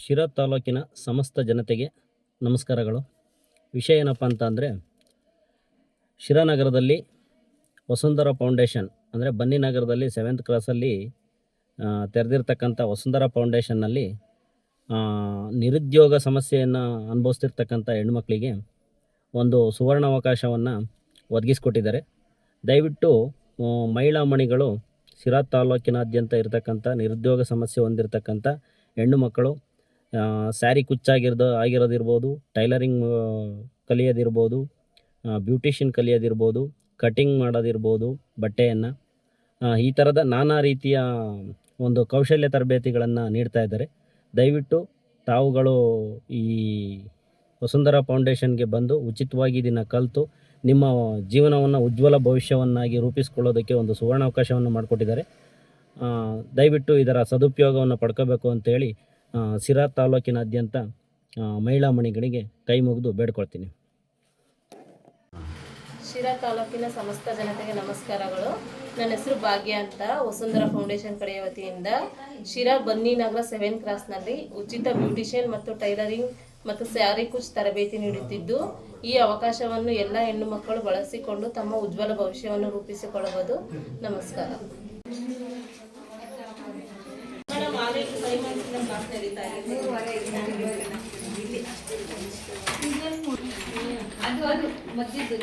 ಶಿರಾ ತಾಲೂಕಿನ ಸಮಸ್ತ ಜನತೆಗೆ ನಮಸ್ಕಾರಗಳು. ವಿಷಯ ಏನಪ್ಪ ಅಂತ ಅಂದರೆ ಶಿರಾನಗರದಲ್ಲಿ ವಸುಂಧರ ಫೌಂಡೇಶನ್ ಅಂದರೆ ಬನ್ನಿ ನಗರದಲ್ಲಿ ಸೆವೆಂತ್ ಕ್ಲಾಸಲ್ಲಿ ತೆರೆದಿರ್ತಕ್ಕಂಥ ವಸುಂಧರ ಫೌಂಡೇಶನ್ನಲ್ಲಿ ನಿರುದ್ಯೋಗ ಸಮಸ್ಯೆಯನ್ನು ಅನುಭವಿಸ್ತಿರ್ತಕ್ಕಂಥ ಹೆಣ್ಮಕ್ಳಿಗೆ ಒಂದು ಸುವರ್ಣಾವಕಾಶವನ್ನು ಒದಗಿಸ್ಕೊಟ್ಟಿದ್ದಾರೆ. ದಯವಿಟ್ಟು ಮಹಿಳಾ ಮಣಿಗಳು ಶಿರಾ ತಾಲೂಕಿನಾದ್ಯಂತ ಇರತಕ್ಕಂಥ, ನಿರುದ್ಯೋಗ ಸಮಸ್ಯೆ ಹೊಂದಿರತಕ್ಕಂಥ ಹೆಣ್ಣು ಮಕ್ಕಳು ಸ್ಯಾರಿ ಕುಚ್ಚಾಗಿರೋದು, ಆಗಿರೋದಿರ್ಬೋದು, ಟೈಲರಿಂಗ್ ಕಲಿಯೋದಿರ್ಬೋದು ಬ್ಯೂಟಿಷಿಯನ್ ಕಲಿಯೋದಿರ್ಬೋದು, ಕಟಿಂಗ್ ಮಾಡೋದಿರ್ಬೋದು, ಬಟ್ಟೆಯನ್ನು. ಈ ಥರದ ನಾನಾ ರೀತಿಯ ಒಂದು ಕೌಶಲ್ಯ ತರಬೇತಿಗಳನ್ನು ನೀಡ್ತಾ ಇದ್ದಾರೆ. ದಯವಿಟ್ಟು ತಾವುಗಳು ಈ ವಸುಂಧರಾ ಫೌಂಡೇಶನ್ಗೆ ಬಂದು ಉಚಿತವಾಗಿ ಇದನ್ನು ಕಲಿತು ನಿಮ್ಮ ಜೀವನವನ್ನು, ಉಜ್ವಲ ಭವಿಷ್ಯವನ್ನಾಗಿ ರೂಪಿಸ್ಕೊಳ್ಳೋದಕ್ಕೆ ಒಂದು ಸುವರ್ಣಾವಕಾಶವನ್ನು ಮಾಡಿಕೊಟ್ಟಿದ್ದಾರೆ. ದಯವಿಟ್ಟು ಇದರ ಸದುಪಯೋಗವನ್ನು ಪಡ್ಕೋಬೇಕು ಅಂತೇಳಿ ಸಿರಾ ತಾಲೂಕಿನಾದ್ಯಂತ ಮಹಿಳಾ ಮಣಿಗಳಿಗೆ ಕೈ ಮುಗಿದು ಬೇಡ್ಕೊಳ್ತೀನಿ. ಶಿರಾ ತಾಲೂಕಿನ ಸಮಸ್ತ ಜನತೆಗೆ ನಮಸ್ಕಾರಗಳು. ನನ್ನ ಹೆಸರು ಭಾಗ್ಯ ಅಂತ. ವಸುಂಧರ ಫೌಂಡೇಶನ್ ಕಡೆಯ ವತಿಯಿಂದ ಶಿರಾ ಬನ್ನಿ ನಗರ ಸೆವೆನ್ ಕ್ರಾಸ್ನಲ್ಲಿ ಉಚಿತ ಬ್ಯೂಟಿಷಿಯನ್ ಮತ್ತು ಟೈಲರಿಂಗ್ ಮತ್ತು ಸ್ಯಾರಿ ಕುಚ್ ತರಬೇತಿ ನೀಡುತ್ತಿದ್ದು, ಈ ಅವಕಾಶವನ್ನು ಎಲ್ಲ ಹೆಣ್ಣು ಮಕ್ಕಳು ಬಳಸಿಕೊಂಡು ತಮ್ಮ ಉಜ್ವಲ ಭವಿಷ್ಯವನ್ನು ರೂಪಿಸಿಕೊಳ್ಳಬಹುದು. ನಮಸ್ಕಾರ. ಅದು ಅದು ಮಧ್ಯದ್ದು